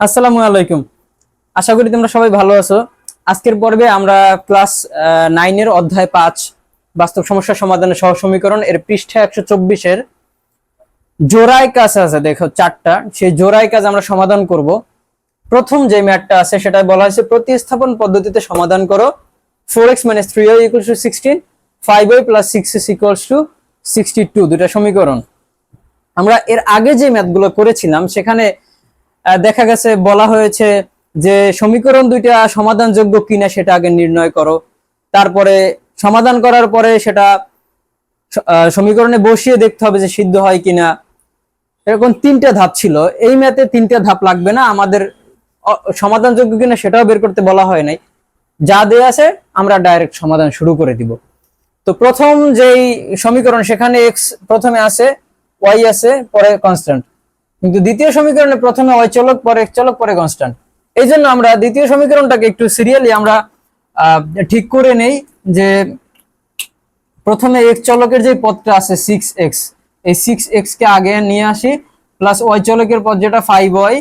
আসসালামু আলাইকুম। আশা করি তোমরা সবাই ভালো আছো। আজকের পর্বে আমরা ক্লাস নাইনের অধ্যায় পাঁচ, বাস্তব সমস্যা সমাধানের সহ সমীকরণ এর পৃষ্ঠা একশো চব্বিশের জোড়ায় কাজ আছে, দেখো চারটা। সেই জোড়ায় কাজ আমরা সমাধান করব। প্রথম যে ম্যাটটা আছে সেটা বলা হয়েছে, প্রতিস্থাপন পদ্ধতিতে সমাধান করো। Four x minus three y equals to sixteen five y plus six equals to sixty two দুটা সমীকরণ। আমরা এর আগে যে ম্যাথগুলো করেছিলাম, সেখানে দেখা গেছে, বলা হয়েছে যে সমীকরণ দুইটা সমাধানযোগ্য কিনা সেটা আগে নির্ণয় করো। তারপরে সমাধান করার পরে সেটা সমীকরণে বসিয়ে দেখতে হবে যে সিদ্ধ হয় কিনা। এরকম তিনটা ধাপ ছিল। এই ম্যাথে তিনটা ধাপ লাগবে না। আমাদের সমাধানযোগ্য কিনা সেটাও বের করতে বলা হয় নাই। যা দেয়া আছে, আমরা ডাইরেক্ট সমাধান শুরু করে দিব। তো প্রথম যেই সমীকরণ, সেখানে এক্স প্রথমে আছে ওয়াই আছে, পরে কনস্ট্যান্ট কিন্তু দ্বিতীয় সমীকরণে প্রথমে ওয়াই চলক পরে চলক পরে কনস্ট্যান্ট এই জন্য আমরা দ্বিতীয় সমীকরণটাকে একটু সিরিয়ালি আমরা ঠিক করে নেই যে প্রথমে এক্স চলকের যে পদটা আছে সিক্স এক্স এই সিক্স এক্স কে আগে নিয়ে আসি প্লাস ওয়াই চলকের পদ যেটা five y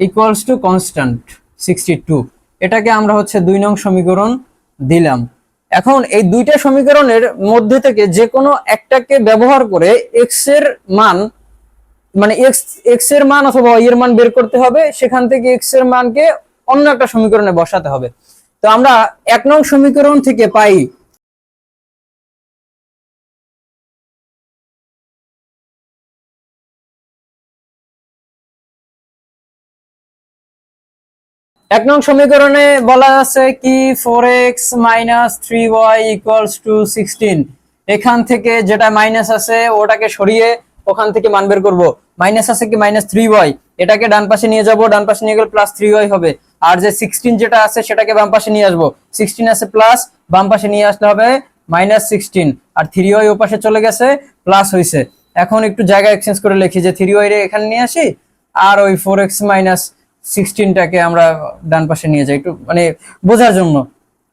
equals to constant sixty two এটাকে আমরা হচ্ছে দুই নং সমীকরণ দিলাম। এখন এই দুইটা সমীকরণের মধ্যে থেকে যে কোনো একটাকে ব্যবহার করে এক্সের মান মানে এক্স এক্সের মান অথবা এর মান বের করতে হবে, সেখান থেকে এক্সের মানকে অন্য একটা সমীকরণে বসাতে হবে। তো আমরা এক নং সমীকরণ থেকে পাই এক নং সমীকরণে বলা আছে কি? Four x minus three y equals to sixteen এখান থেকে যেটা মাইনাস আছে, ওটাকে সরিয়ে ওখান থেকে মান বের করব। মাইনাস আছে কি? মাইনাস থ্রি ওয়াই এটাকে ডান পাশে নিয়ে যাব, ডান পাশে নিয়ে গেলে প্লাস থ্রি ওয়াই হবে। আর যে সিক্সটিন যেটা আছে, সেটাকে বাম পাশে নিয়ে আসব। সিক্সটিন আছে প্লাস বাম পাশে নিয়ে আসতে হবে মাইনাস সিক্সটিন আর থ্রি ওয়াই ও পাশে চলে গেছে প্লাস হয়েছে এখন একটু জায়গা এক্সচেঞ্জ করে লিখি যে থ্রি ওয়াই রে এখানে নিয়ে আসি, আর ওই ফোর এক্স মাইনাস সিক্সটিনটাকে আমরা ডান পাশে নিয়ে যাই। একটু মানে বোঝার জন্য।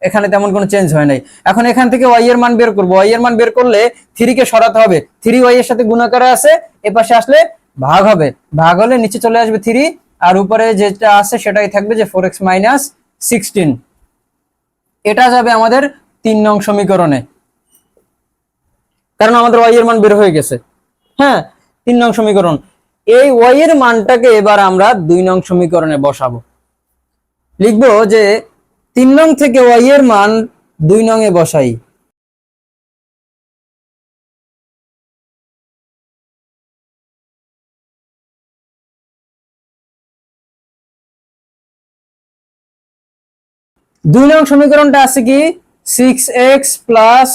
এখানে তেমন কোনো চেঞ্জ হয় নাই। এখন এখান থেকে ওয়াই এর মান বের করব। ওয়াই এর মান বের করলে থ্রি কে সরাতে হবে। থ্রি ওয়াই এর সাথে গুণাকারে আছে এ পাশে আসলে ভাগ হবে। ভাগ হলে নিচে চলে আসবে থ্রি আর উপরে যেটা আছে সেটাই থাকবে যে ফোর এক্স মাইনাস সিক্সটিন এটা যাবে আমাদের তিন নং সমীকরণে। কারণ আমাদের ওয়াই এর মান বের হয়ে গেছে। হ্যাঁ তিন নং সমীকরণ। এই ওয়াই এর মানটাকে এবার আমরা দুই নং সমীকরণে বসাবো। লিখব যে তিন নং থেকে ওয়াই এর মান দুই নং এ বসাই। দুই নং সমীকরণটা আছে কি? Six x plus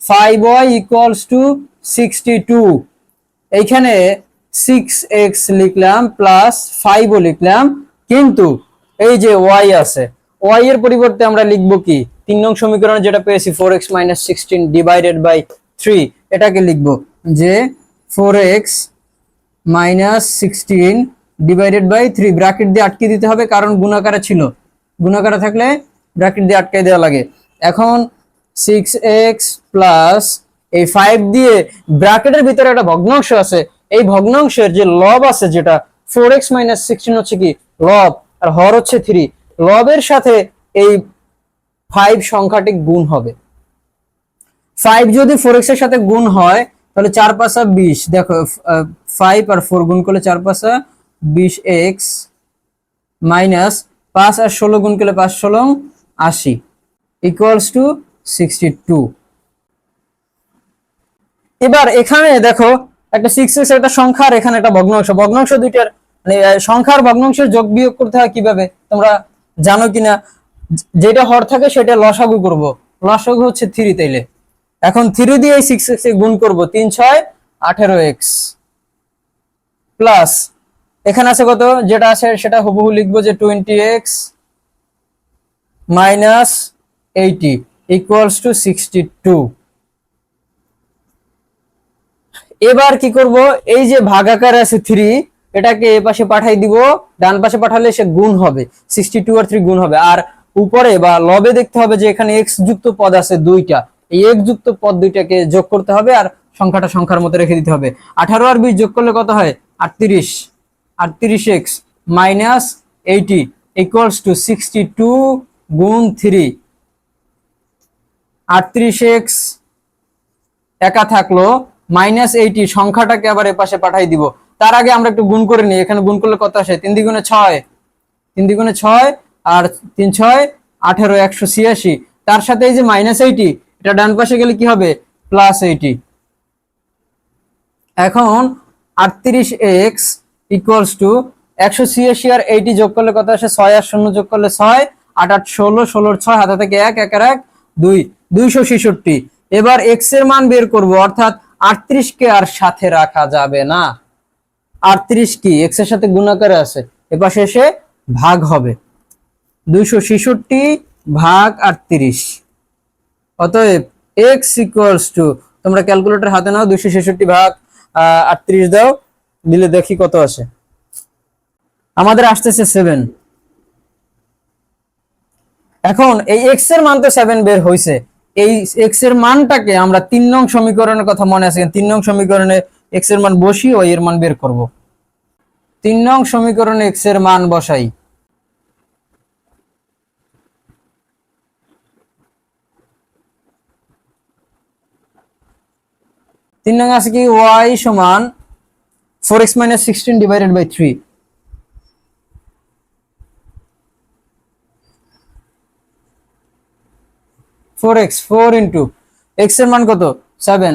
five y equals to sixty two এইখানে সিক্স এক্স লিখলাম প্লাস ফাইভও লিখলাম, কিন্তু এই যে ওয়াই আছে ওয়াই এর পরিবর্তে আমরা লিখব কি? তিন নং সমীকরণে যেটা পেয়েছি four x minus sixteen divided by three এটাকে লিখব যে four x minus sixteen divided by three bracket দিয়ে আটকে দিতে হবে, কারণ গুণাকারে ছিল। গুণাকারে থাকলে ব্র্যাকেট দিয়ে আটকে দেওয়া লাগে। এখন সিক্স এক্স প্লাস এই ফাইভ দিয়ে ব্র্যাকেটের ভিতরে একটা ভগ্নাংশ আছে। এই ভগ্নাংশের যে লব আছে যেটা ফোর এক্স মাইনাস সিক্সটিন হচ্ছে কি? লব, আর হর হচ্ছে থ্রি লবের সাথে এই ফাইভ সংখ্যাটি গুণ হবে। ফাইভ যদি ফোর এক্সের সাথে গুণ হয়, তাহলে চার পাঁচা বিশ। দেখো ফাইভ আর ফোর গুণ করলে চার পাঁচা বিশ এক্স মাইনাস পাঁচ আর ষোলো গুণ করলে পাঁচ, ষোলো, আশি। ইকুয়ালস টু সিক্সটি টু এবার এখানে দেখো, একটা সিক্স এক্স একটা সংখ্যা আর এখানে একটা ভগ্নাংশ। ভগ্নাংশ দুইটার মানে সংখ্যার ভগ্নাংশের যোগ বিয়োগ করতে হয় কীভাবে? তোমরা জানো কিনা, যেটা হর থাকে সেটা লসাগু করব। লসাগু হচ্ছে থ্রি তাইলে। এখন থ্রি দিয়ে সিক্স এক্স গুণ করব, তিন, ছয়, আঠেরো এক্স প্লাস এখানে আছে কত? যেটা আছে সেটা হুবহু লিখব যে twenty x minus eighty equals to sixty two এবার কি করব? এই যে ভাগাকার আছে থ্রি এটাকে এ পাশে পাঠাই দিব, ডান পাশে পাঠালে সে গুণ হবে সিক্সটি টু আর থ্রি গুণ হবে। আর উপরে বা লবে দেখতে হবে যে এখানে এক্স যুক্ত পদ আছে দুইটা। এই এক্স যুক্ত পদ দুইটাকে যোগ করতে হবে আর সংখ্যাটা সংখ্যার মতো রেখে দিতে হবে। আঠারো আর বিশ যোগ করলে কত হয়? আটত্রিশ। আটত্রিশ x minus eighty equals to sixty two গুণ থ্রি আটত্রিশ এক্স একা থাকল মাইনাস এইটি সংখ্যাটাকে আবার এপাশে পাঠাই দিব। তার আগে আমরা একটু গুণ করে নিই। এখানে গুণ করলে কত আসে? তিন দ্বিগুণে ছয়। তিন দ্বিগুণে ছয় আর তিন ছয়, আঠেরো, একশো ছিয়াশি। তার সাথে এই যে মাইনাস এইটি এটা ডান পাশে গেলে কি হবে? প্লাস এইটি এখন আটত্রিশ এক্স ইকুয়ালস টু একশো ছিয়াশি আর এইটি যোগ করলে কত আসে? ছয় আর শূন্য যোগ করলে ছয়, আট আট, ষোলো, ষোলোর ছয়, হাতে থেকে এক এক, আর এক, দুই, দুইশো ছেষট্টি। এবার এক্সের মান বের করব, অর্থাৎ আটত্রিশ কে আর সাথে রাখা যাবে না। আটত্রিশ কি? এক্সের সাথে গুণাকারে আছে। এপাশে এসে ভাগ হবে। দুইশো ছেষট্টি ভাগ আটত্রিশ। অতএব ইকুয়ালস টু তোমরা ক্যালকুলেটর হাতে নাও, দুইশো ছেষট্টি ভাগ আটত্রিশ দাও, দিলে দেখি কত আসে আমাদের আসতেছে সেভেন এখন এই এক্সের মান তো সেভেন বের হয়েছে এই এক্সের মানটাকে আমরা তিন নং সমীকরণের কথা মনে আছে, তিন নং সমীকরণে এক্সের মান বসি ওই এর মান বের করব। তিন নং সমীকরণে এক্সের মান বসাই। তিন নং আছে কি? ওয়াই সমান four x minus sixteen divided by three four x four into এক্সের মান কত? Seven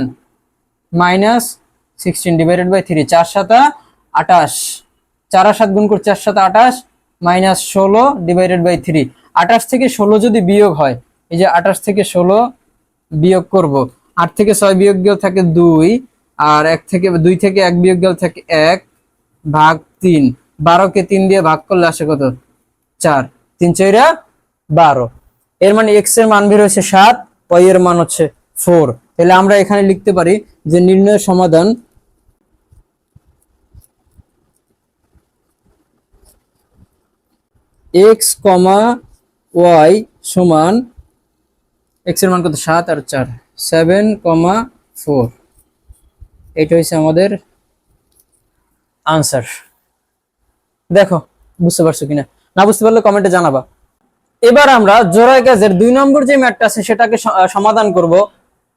minus sixteen divided by three চার সাতা আটাশ। চার সাত গুণ করে চার সাতা আটাশ মাইনাস ষোলো ডিভাইডেড বাই থ্রি আটাশ থেকে ষোলো যদি বিয়োগ হয়, এই যে আটাশ থেকে ষোলো বিয়োগ করব, আট থেকে ছয় বিয়োগ গেল থাকে দুই, আর এক থেকে, দুই থেকে এক বিয়োগ গেল থাকে এক ভাগ তিন। বারোকে তিন দিয়ে ভাগ করলে আসে কত? চার। তিন চৈরা বারো। এর মানে এক্সের মান বের হয়েছে সাত ওয়াই এর মান হচ্ছে ফোর তাহলে আমরা এখানে লিখতে পারি যে নির্ণয় সমাধান এক্স কমা ওয়াই সমান এক্সের মান কত? সাত আর চার। সেভেন কমা ফোর এটা হচ্ছে আমাদের আনসার দেখো, বুঝতে পারছ কিনা? না বুঝতে পারলে কমেন্টে জানাবা। এবার আমরা জোড়াই কাজের দুই নম্বর যে ম্যাটটা আছে, সেটাকে সমাধান করব।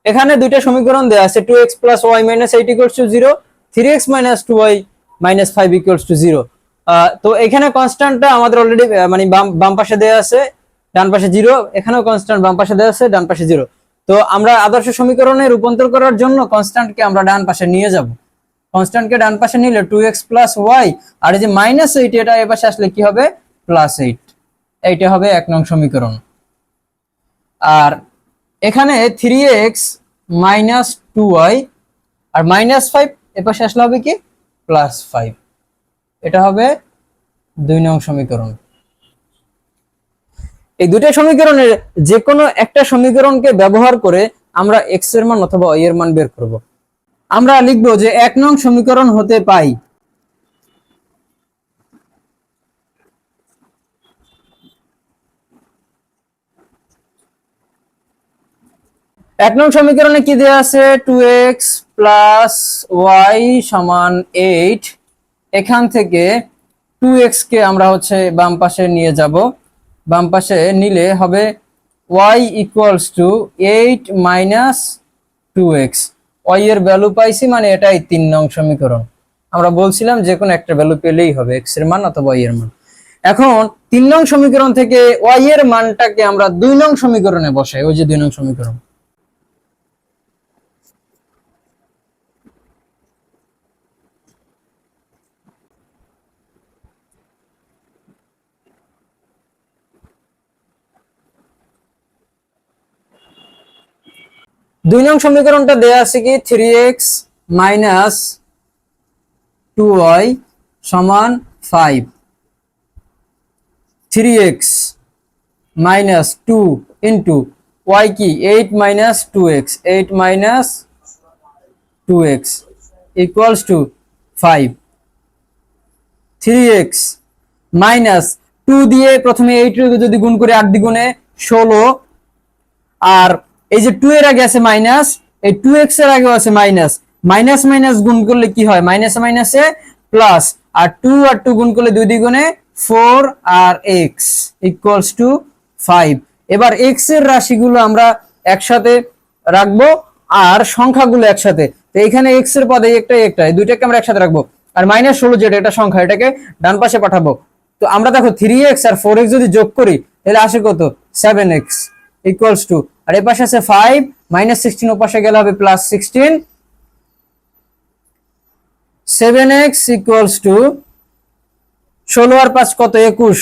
এখানে দুইটা সমীকরণ দেওয়া আছে two x plus y minus eight equals to zero three x minus two y minus five equals to zero তো এখানে কনস্ট্যান্টটা আমাদের অলরেডি মানে বাম পাশে দেওয়া আছে, ডান পাশে জিরো এখানেও কনস্ট্যান্ট বাম পাশে দেওয়া আছে, ডান পাশে জিরো তো আমরা আদর্শ সমীকরণে রূপান্তর করার জন্য কনস্ট্যান্টকে আমরা ডান পাশে নিয়ে যাব। কনস্ট্যান্টকে ডান পাশে নিলে টু এক্স প্লাস ওয়াই আর এই যে মাইনাস এইট এটা এ পাশে আসলে কি হবে? প্লাস এইট এইটা হবে এক নং সমীকরণ। আর এখানে three x minus two y আর মাইনাস ফাইভ এপাশে আসলে হবে কি? প্লাস ফাইভ এটা হবে দুই নং সমীকরণ। এই দুইটা সমীকরণের যে কোনো একটা সমীকরণকে ব্যবহার করে আমরা এক্সের মান অথবা ওয়াই এর মান বের করব। আমরা লিখব যে এক নং সমীকরণ হতে পাই। এক নং সমীকরণে কি দেওয়া আছে? টু এক্স প্লাস ওয়াই সমান এইট এখান থেকে টু কে আমরা হচ্ছে বাম পাশে নিয়ে যাব। বাম পাশে নিলে হবে y equals to eight minus two x y এর ভ্যালু পাইছি মানে এটাই তিন নং সমীকরণ। আমরা বলছিলাম যে কোনো একটা ভ্যালু পেলেই হবে এক্সের মান অথবা ওয়াই এর মান। এখন তিন নং সমীকরণ থেকে ওয়াই এর মানটাকে আমরা দুই নং সমীকরণে বসাই, ওই যে দুই নং সমীকরণ। দুই নং সমীকরণটা দেয়া আছে কি? Three x minus two y সমান five three x minus two into y কি? Eight minus two x eight minus two x equals to five three x minus two দিয়ে প্রথমে এইট যদি গুণ করে আট দ্বিগুণে ষোলো, আর এই যে টু এর আগে আছে মাইনাস এই টু এক্সের আগে আছে মাইনাস মাইনাস মাইনাস গুণ করলে কি হয়? মাইনাস মাইনাসে প্লাস আর টু আর টু গুণ করলে দুই দ্বিগুণে ফোর আর এক্স ইকুয়ালস টু ফাইভ এবার এক্সের রাশিগুলো আমরা একসাথে রাখব আর সংখ্যাগুলো একসাথে। তো এখানে এক্সের পদে একটা একটা দুইটাকে আমরা একসাথে রাখব। আর মাইনাস ষোলো যেটা, এটা সংখ্যা, এটাকে ডান পাশে পাঠাবো। তো আমরা দেখো থ্রি এক্স আর ফোর এক্স যদি যোগ করি, তাহলে আসে কত? সেভেন এক্স ইকুয়ালস টু আর এ পাশে আছে ফাইভ মাইনাস সিক্সটিন ও পাশে গেলে হবে plus sixteen seven x equals to ষোলো আর পাঁচ কত? একুশ।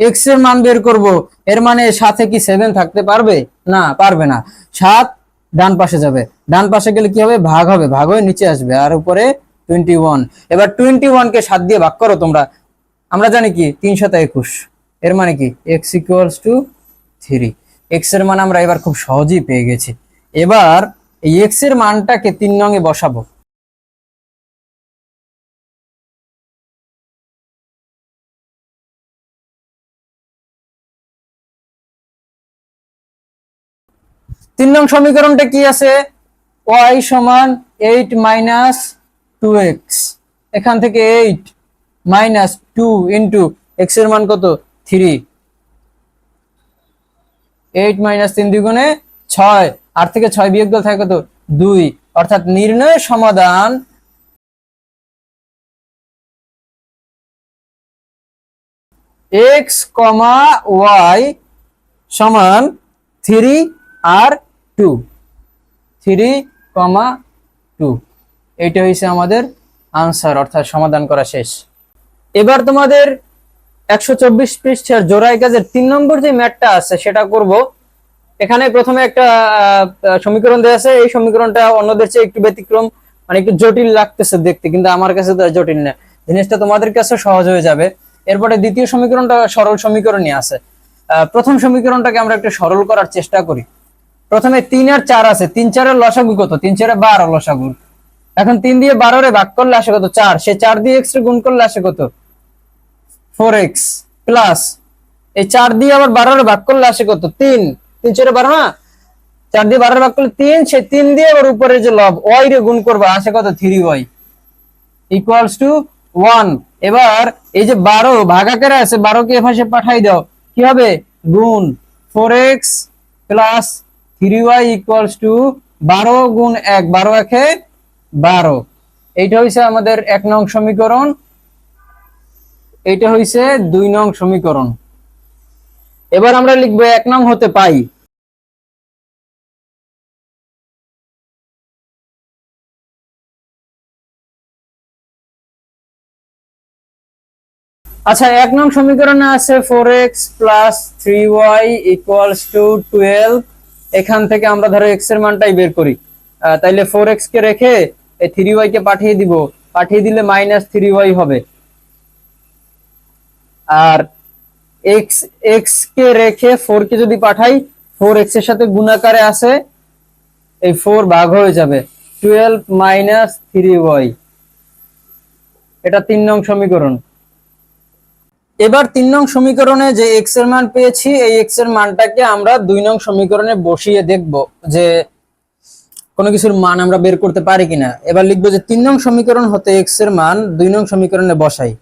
এক্সের মান বের করব, এর মানে সাথে কি সেভেন থাকতে পারবে? না পারবে না। সাত ডান পাশে যাবে। ডান পাশে গেলে কি হবে? ভাগ হবে, ভাগ হয়ে নিচে আসবে। আর উপরে টোয়েন্টি ওয়ান এবার টোয়েন্টি ওয়ান কে সাত দিয়ে ভাগ করো তোমরা। আমরা জানি কি? তিন সাথে একুশ। এর মানে কি? X equals to three. এক্সের মান আমরা এবার খুব সহজেই পেয়ে গেছি। এবার এই এক্সের মানটাকে তিন নঙে বসাবো। তিন নং সমীকরণটা কি আছে? ওয়াই সমান এইট মাইনাস টু এক্স এখান থেকে এইট মাইনাস টু ইন্টু এক্সের মান কত? থ্রি। এইট মাইনাস তিন দ্বিগুণে ছয়। আট থেকে ছয় বিয়োগ দিলে থাকে কত? দুই। অর্থাৎ নির্ণয় সমাধান এক্স কমা ওয়াই সমান থ্রি আর টু। Three comma two. এইটা হয়েছে আমাদের আনসার, অর্থাৎ সমাধান করা শেষ। এবার তোমাদের একশো চব্বিশ পৃষ্ঠার জোড়াই কাজের তিন নম্বর যে ম্যাটটা আছে, সেটা করব। এখানে প্রথমে একটা সমীকরণ দেওয়া আছে। এই সমীকরণটা অন্যদের চেয়ে একটু ব্যতিক্রম মানে একটু জটিল লাগতেছে দেখতে, কিন্তু আমার কাছে তো জটিল না। জিনিসটা তোমাদের কাছে সহজ হয়ে যাবে। এরপরে দ্বিতীয় সমীকরণটা সরল সমীকরণই আছে। প্রথম সমীকরণটাকে আমরা একটু সরল করার চেষ্টা করি। প্রথমে তিন আর চার আছে। তিন চারের লসাগু কত? তিন চারে বারো লসাগু। এখন তিন দিয়ে বারোরে ভাগ করলে আসে কত? চার। সে চার দিয়ে এক্স গুণ করলে আসে কত? ফোর এক্স প্লাস এই চার দিয়ে আবার বারোরে ভাগ করলে আসে কত? তিন। তিন চারে বারো না চার দিয়ে বারোরে ভাগ করলে তিন সে তিন দিয়ে আবার উপরে যে লব ওয়াই রে গুণ করবা, আসে কত? Three y equals to one এবার এই যে বারো ভাগাকারে আছে বারোকে এপাশে পাঠাই দাও, কি হবে? গুণ four x plus three y equals to বারো গুণ এক, বারো একে বারো। এইটা হয়েছে আমাদের এক নং সমীকরণ। এইটা হয়েছে দুই নং সমীকরণ। এবার আমরা লিখব এক নং হতে পাই। আচ্ছা এক নং সমীকরণে আছে four x plus three y equals to twelve এখান থেকে আমরা ধরো এক্সের মানটাই বের করি। তাইলে ফোর এক্স কে রেখে থ্রি ওয়াই কে পাঠিয়ে দিব। পাঠিয়ে দিলে মাইনাস থ্রি ওয়াই হবে। আর এক্স এক্স কে রেখে ফোর কে যদি পাঠাই ফোর এক্সের সাথে গুণাকারে আছে এই ফোর ভাগ হয়ে যাবে টুয়েলভ মাইনাস থ্রি ওয়াই এটা তিন নং সমীকরণ। এবার তিন নং সমীকরণে যে এক্সের মান পেয়েছি, এই এক্সের মানটাকে আমরা দুই নং সমীকরণে বসিয়ে দেখব যে কোনো কিছুর মান আমরা বের করতে পারি কিনা। এবার লিখব যে তিন নং সমীকরণ হতে এক্সের মান দুই নং সমীকরণে বসাই।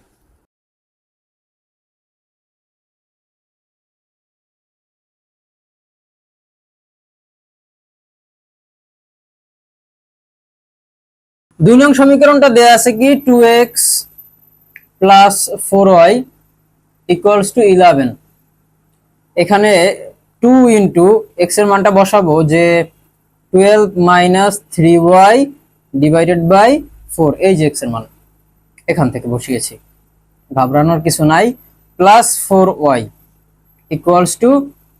দুই নং সমীকরণটা দেয়া আছে কি? Two x plus four y equals to eleven এখানে টু ইন্টু এক্সের মানটা বসাবো যে twelve minus three y divided by four এই যে এক্সের মান। এখান থেকে বসিয়েছি। ঘাবড়ানোর কিছু নাই। Plus four y equals to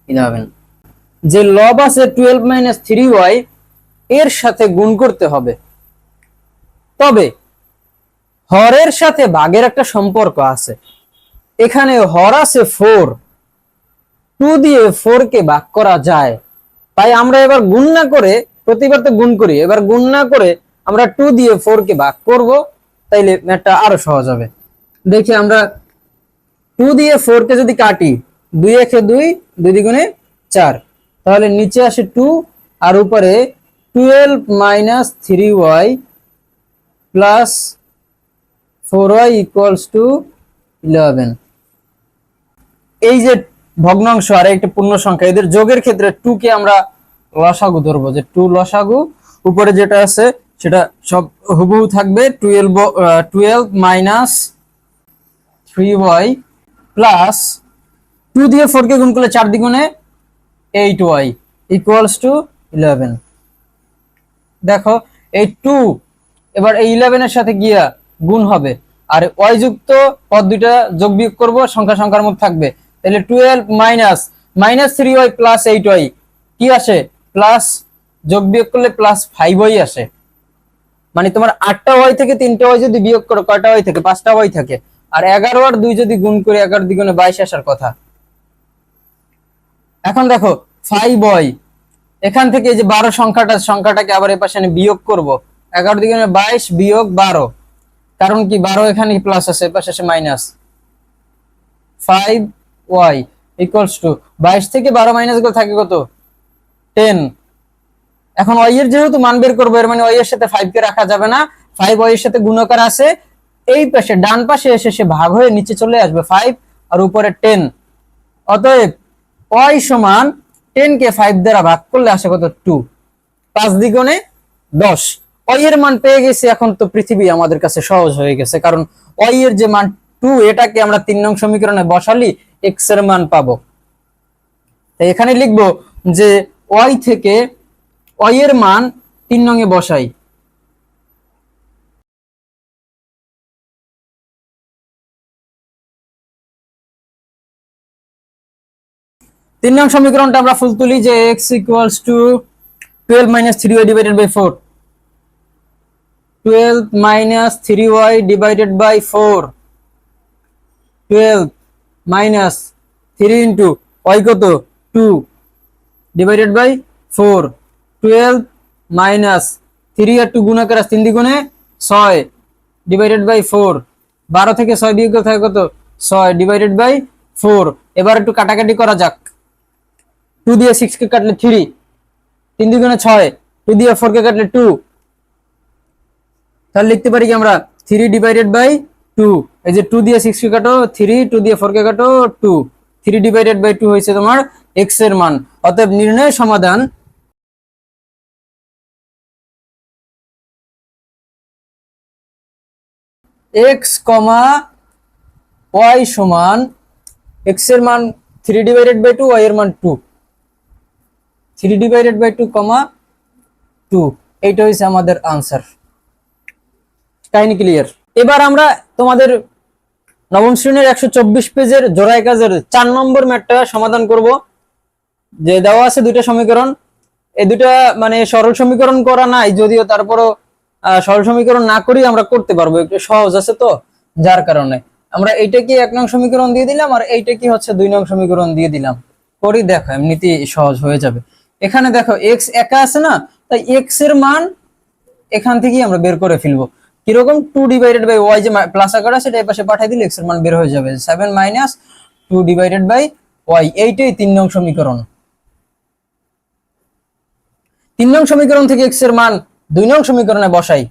eleven যে লব আছে টুয়েলভ মাইনাস থ্রি ওয়াই এর সাথে গুণ করতে হবে। তবে হরের সাথে বাঘের একটা সম্পর্ক আছে। এখানে হর আছে ফোর। টু দিয়ে ফোর কে ভাগ করা যায়। তাই আমরা এবার গুণ না করে প্রতিবার তো গুণ করি। এবার গুণ না করে আমরা টু দিয়ে ফোর কে ভাগ করব, তাইলে ম্যাথটা আরও সহজ হবে। দেখি আমরা টু দিয়ে ফোর কে যদি কাটি, দুই একে দুই দুই দ্বিগুণে চার। তাহলে নিচে আসে টু, আর উপরে twelve minus three y plus four y equals to eleven এই যে ভগ্নাংশ আর একটা পূর্ণ সংখ্যা, এদের যোগের ক্ষেত্রে টু কে আমরা লসাগু ধরবো, যে টু লসাগু, উপরে যেটা আছে সেটা সব হুবহু থাকবে twelve twelve minus three y plus two দিয়ে ফোর কে গুণ করলে চার দ্বিগুণে eight y equals to eleven দেখো, এই টু এবার এই ইলেভেনের সাথে গিয়া গুণ হবে। আর ওয়াই যুক্ত পদ দুইটা যোগ বিয়োগ করব, সংখ্যা সংখ্যার মধ্যে থাকবে। তাহলে twelve minus minus three y plus eight y কি আসে? প্লাস যোগ বিয়োগ করলে প্লাস ফাইভ ওয়াই আসে। মানে তোমার আটটা ওয়াই থেকে তিনটা ওয়াই যদি বিয়োগ করো, কয়টা ওয়াই থাকে? পাঁচটা ওয়াই থাকে। আর এগারো আর দুই যদি গুণ করে এগারো দ্বিগুণে বাইশ আসার কথা। এখন দেখো ফাইভ ওয়াই এখান থেকে যে বারো সংখ্যাটা, সংখ্যাটাকে আবার এ পাশে বিয়োগ করব। এগারো দ্বিগুণে বাইশ বিয়োগ বারো। কারণ কি? বারো এখানে প্লাস আছে এপাশে আছে minus five y equals to বাইশ থেকে বারো মাইনাসগুলো থাকে কত? টেন এখন ওয়াই এর যেহেতু মান বের করব, এর মানে ওয়াই এর সাথে ফাইভ কে রাখা যাবে না। ফাইভ ওয়াই এর সাথে গুণকার আছে। এই পাশে, ডান পাশে এসে সে ভাগ হয়ে নিচে চলে আসবে ফাইভ আর উপরে টেন অতএব ওয়াই সমান টেন কে ফাইভ দ্বারা ভাগ করলে আসে কত? টু পাঁচ দ্বিগুণে দশ। এর মান পেয়ে গেছি, এখন তো পৃথিবী আমাদের কাছে সহজ হয়ে গেছে। কারণ এর যে মান টু এটাকে আমরা তিন নং সমীকরণে বসালি এক্সের মান পাবো। তাই এখানে লিখব যে ওয়াই থেকে এর মান তিন নং এ বসাই। তিন নং সমীকরণটা আমরা ফুল তুলি যে x equals to twelve minus three y divided by four twelve minus three y divided by four twelve minus three into y কত? Two divided by four twelve minus three R two গুণাকার আছে তিন দ্বিগুণে ছয় divided by four বারো থেকে ছয় বিয়োগ করলে থাকে কত? ছয় ডিভাইডেড বাই ফোর এবার একটু কাটাকাটি করা যাক। টু দিয়ে সিক্স কে কাটলে থ্রি তিন দ্বিগুণে ছয় টু দিয়ে ফোর কে কাটলে টু তাহলে লিখতে পারি কি আমরা থ্রি ডিভাইডেড বাই টু এই যে টু দিয়ে সিক্স কে কাটো থ্রি টু দিয়ে ফোর কে কাটো two three divided by two হয়েছে তোমার এক্সের মান। অতএব নির্ণয় সমাধান। এক্স কমা ওয়াই সমান এক্সের মান three divided by two y এর মান two three divided by two comma two এইটা হয়েছে আমাদের আনসার কাহিনী ক্লিয়ার এবার আমরা তোমাদের নবম শ্রেণির একশো চব্বিশ পেজের জোড়াই কাজের চার নম্বর ম্যাটটা সমাধান করব। যে দেওয়া আছে দুইটা সমীকরণ। এই দুইটা মানে সরল সমীকরণ করা নাই, যদিও তারপরও সরল সমীকরণ না করেই আমরা করতে পারব, একটু সহজ আছে তো, যার কারণে। আমরা এইটা কি এক নং সমীকরণ দিয়ে দিলাম, আর এইটা কি হচ্ছে দুই নং সমীকরণ দিয়ে দিলাম? করি দেখো, এমনিতেই সহজ হয়ে যাবে। এখানে দেখো এক্স একা আছে না, তাই এক্সের মান এখান থেকেই আমরা বের করে ফেলব। কীরকম টু ডিভাইডেড বাই ওয়াই যে প্লাস আকার আছে, এটা পাশে পাঠিয়ে দিলে এক্সের মান বের হয়ে যাবে। Seven minus two divided by y এইটাই তিন নং সমীকরণ। তিন নং সমীকরণ থেকে এক্সের মান দুই নং সমীকরণে বসাই।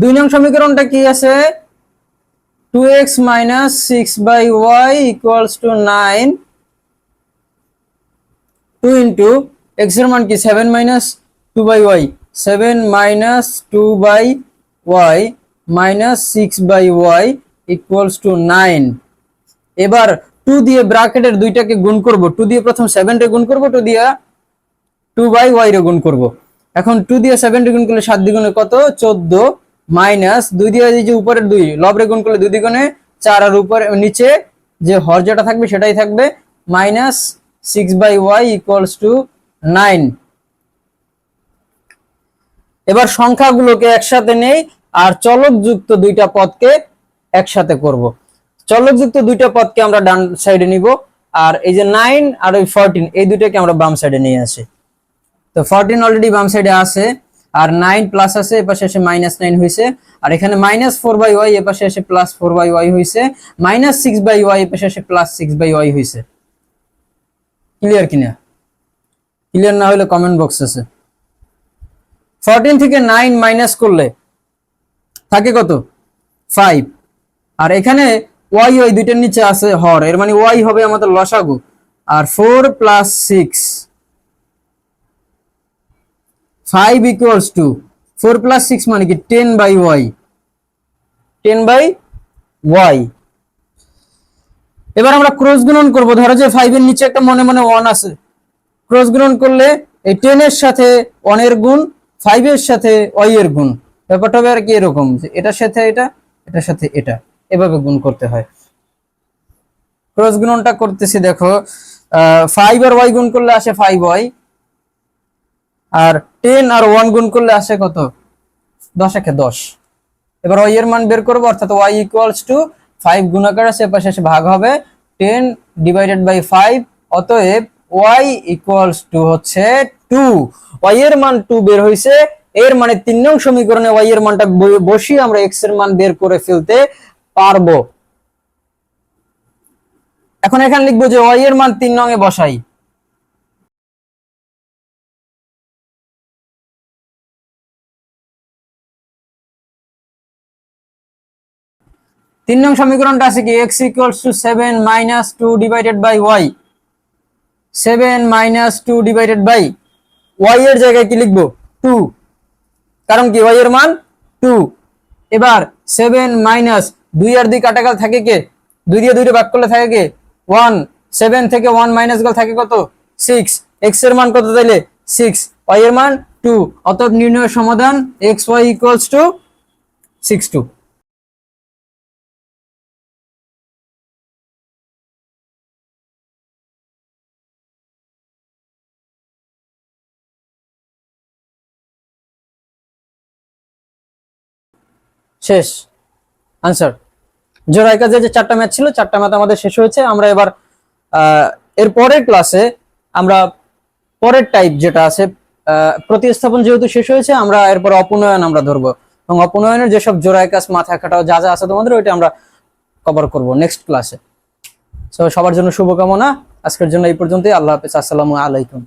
দুই নং সমীকরণটা কি আছে? Two x minus six by y equals to nine two into এক্সের মান কি? Seven minus two by y seven minus two by y minus six by y equals to nine এবার টু দিয়ে ব্রাকেটের দুইটাকে গুণ করব। টু দিয়ে প্রথম সেভেন রে গুণ করব টু দিয়ে টু বাই ওয়াই রে গুণ করব। এখন টু দিয়ে সেভেন রে গুণ করলে সাত দ্বিগুণে কত? চোদ্দ। মাইনাস দুই দিয়ে যে উপরের দুই, লব রে গুণ করলে দুই দ্বিগুণে চার আর উপরে, নিচে যে হর যেটা থাকবে সেটাই থাকবে minus six by y equals to nine এবার সংখ্যাগুলোকে একসাথে নেই আর চলকযুক্ত দুইটা পদকে একসাথে করব। চলকযুক্ত দুইটা পদকে আমরা ডান সাইডে নিব আর এই যে নাইন আর ওই ফোরটিন এই দুইটাকে আমরা বাম সাইডে নিয়ে আসি। তো ফোরটিন অলরেডি বাম সাইডে আছে। আর নাইন প্লাস আছে এপাশে এসে মাইনাস নাইন হয়েছে আর এখানে মাইনাস ফোর বাই ওয়াই এপাশে এসে প্লাস ফোর বাই ওয়াই হয়েছে মাইনাস সিক্স বাই ওয়াই এপাশে এসে প্লাস সিক্স বাই ওয়াই হয়েছে ক্লিয়ার কিনা? ক্লিয়ার না হলে কমেন্ট বক্স আছে। ফোরটিন থেকে নাইন মাইনাস করলে থাকে কত? ফাইভ আর এখানে ওয়াই ওয়াই দুইটার নিচে আছে হর। এর মানে ওয়াই হবে আমাদের লসাগু। আর four plus six five equals to four plus six মানে কি ten by y ten by y এবার আমরা ক্রস গুণন করব। ধরো যে ফাইভ এর নিচে একটা মনে মনে ওয়ান আছে। ক্রস গুণন করলে এই টেন এর সাথে ওয়ানের গুণ ফাইভ এর সাথে ওয়াই এর গুণ। ব্যাপারটা হবে আর কি এরকম যে এটার সাথে এটা, এটার সাথে এটা। এভাবে গুণ করতে হয়। ক্রস গুণনটা করতেছি দেখো ফাইভ আর ওয়াই গুণ করলে আসে ফাইভ ওয়াই আর টেন আর ওয়ান গুণ করলে আসে কত? দশ একে দশ। এবার ওয়াই এর মান বের করব, অর্থাৎ ওয়াই ইকুয়ালস টু ফাইভ গুণাকার আছে পাশে এসে ভাগ হবে টেন ডিভাইডেড বাই ফাইভ অতএব ওয়াই ইকুয়ালস টু হচ্ছে টু ওয়াই এর মান টু বের হয়েছে এর মানে তিন নং সমীকরণে ওয়াই এর মানটা বসিয়ে আমরা এক্সের মান বের করে ফেলতে পারব। এখন এখানে লিখব যে ওয়াই এর মান তিন নং এ বসাই। তিন নং সমীকরণটা আছে কি? X equals to seven minus two divided by y seven minus two divided by y এর জায়গায় কি লিখব? টু কারণ কি? ওয়াই এর মান টু এবার সেভেন মাইনাস দুই আর দুই কাটাকাল থাকে কে? দুই দিয়ে দুইটা ভাগ করলে থাকে কে? ওয়ান সেভেন থেকে ওয়ান মাইনাস গেল থাকে কত? সিক্স এক্সের মান কত তাইলে? সিক্স ওয়াই এর মান টু অতএব নির্ণয়ের সমাধান x y equals to six two শেষ। আনসার জোড়াই কাজে যে চারটা ম্যাচ ছিল, চারটা ম্যাচ আমাদের শেষ হয়েছে। আমরা এবার এর পরের ক্লাসে আমরা পরের টাইপ যেটা আছে প্রতিস্থাপন যেহেতু শেষ হয়েছে, আমরা এরপর অপনয়ন আমরা ধরবো। এবং অপনয়নের যেসব জোড়াই কাজ, মাথা খাটাও যা যা আছে তোমাদের, ওইটা আমরা কভার করব নেক্সট ক্লাসে সো সবার জন্য শুভকামনা। আজকের জন্য এই পর্যন্তই। আল্লাহ হাফেজ। আসসালামু আলাইকুম।